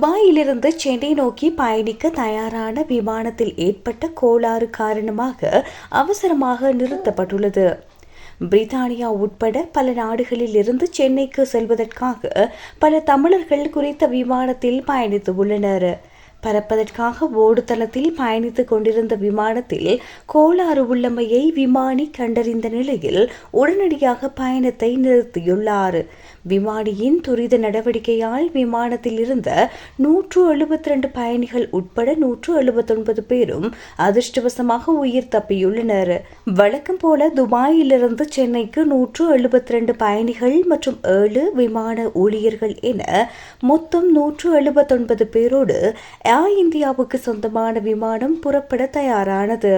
துபாயிலிருந்து சென்னை நோக்கி பயணிக்க தயாரான விமானத்தில் ஏற்பட்ட கோளாறு காரணமாக அவசரமாக நிறுத்தப்பட்டுள்ளது. பிரித்தானியா உட்பட பல நாடுகளில் இருந்து சென்னைக்கு செல்வதற்காக பல தமிழர்கள் குறித்த விமானத்தில் பயணித்து உள்ளனர். பறப்பதற்காக ஓடுதளத்தில் பயணித்துக் கொண்டிருந்த விமானத்தில் கோளாறு உள்ளமையை விமானி கண்டறிந்த நிலையில் உடனடியாக பயணத்தை நிறுத்தியுள்ளார். விமானியின் துரித நடவடிக்கையால் விமானத்தில் இருந்த நூற்று எழுபத்தி ரெண்டு பயணிகள் உட்பட நூற்று எழுபத்தொன்பது பேரும் அதிர்ஷ்டவசமாக உயிர் தப்பியுள்ளனர். வழக்கம் போல துபாயிலிருந்து சென்னைக்கு நூற்று எழுபத்தி ரெண்டு பயணிகள் மற்றும் ஏழு விமான ஊழியர்கள் என மொத்தம் நூற்று எழுபத்தொன்பது பேரோடு ஏர் இந்தியாவுக்கு சொந்தமான விமானம் புறப்பட தயாரானது.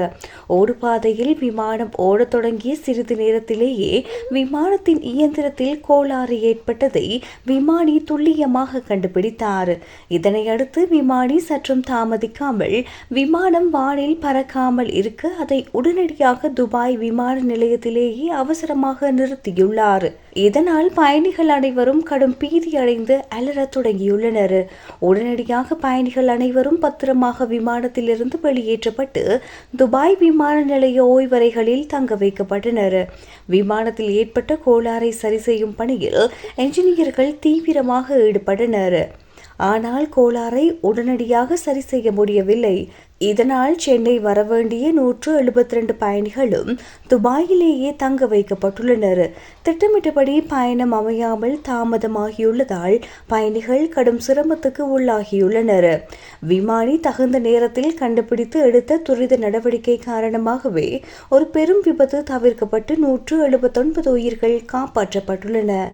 ஓடுபாதையில் விமானம் ஓடத் தொடங்கிய சிறிது நேரத்திலேயே விமானத்தின் இயந்திரத்தில் கோளாறு ஏற்பட்டதை விமானி துல்லியமாக கண்டுபிடித்தார். இதனை அடுத்து விமானி சற்றும் தாமதிக்காமல் விமானம் வானில் பறக்காமல் இருக்க அதை உடனடியாக துபாய் விமான நிலையத்திலேயே அவசரமாக நிறுத்தியுள்ளார். இதனால் பயணிகள் அனைவரும் கடும் பீதியடைந்து அலறத் தொடங்கியுள்ளனர். உடனடியாக பயணிகள் அனைவரும் பத்திரமாக விமானத்திலிருந்து வெளியேற்றப்பட்டு துபாய் விமான நிலைய ஓய்வறைகளில் தங்க வைக்கப்பட்டனர். விமானத்தில் ஏற்பட்ட கோளாறை சரி செய்யும் பணியில் என்ஜினியர்கள் தீவிரமாக ஈடுபட்டனர். ஆனால் கோளாறை உடனடியாக சரி செய்ய முடியவில்லை. இதனால் சென்னை வரவேண்டிய நூற்று எழுபத்தி ரெண்டு பயணிகளும் துபாயிலேயே தங்க வைக்கப்பட்டுள்ளனர். திட்டமிட்டபடி பயணம் அமையாமல் தாமதமாகியுள்ளதால் பயணிகள் கடும் சிரமத்துக்கு உள்ளாகியுள்ளனர். விமானி தகுந்த நேரத்தில் கண்டுபிடித்து எடுத்த துரித நடவடிக்கை காரணமாகவே ஒரு பெரும் விபத்து தவிர்க்கப்பட்டு நூற்று எழுபத்தொன்பது உயிர்கள் காப்பாற்றப்பட்டுள்ளன.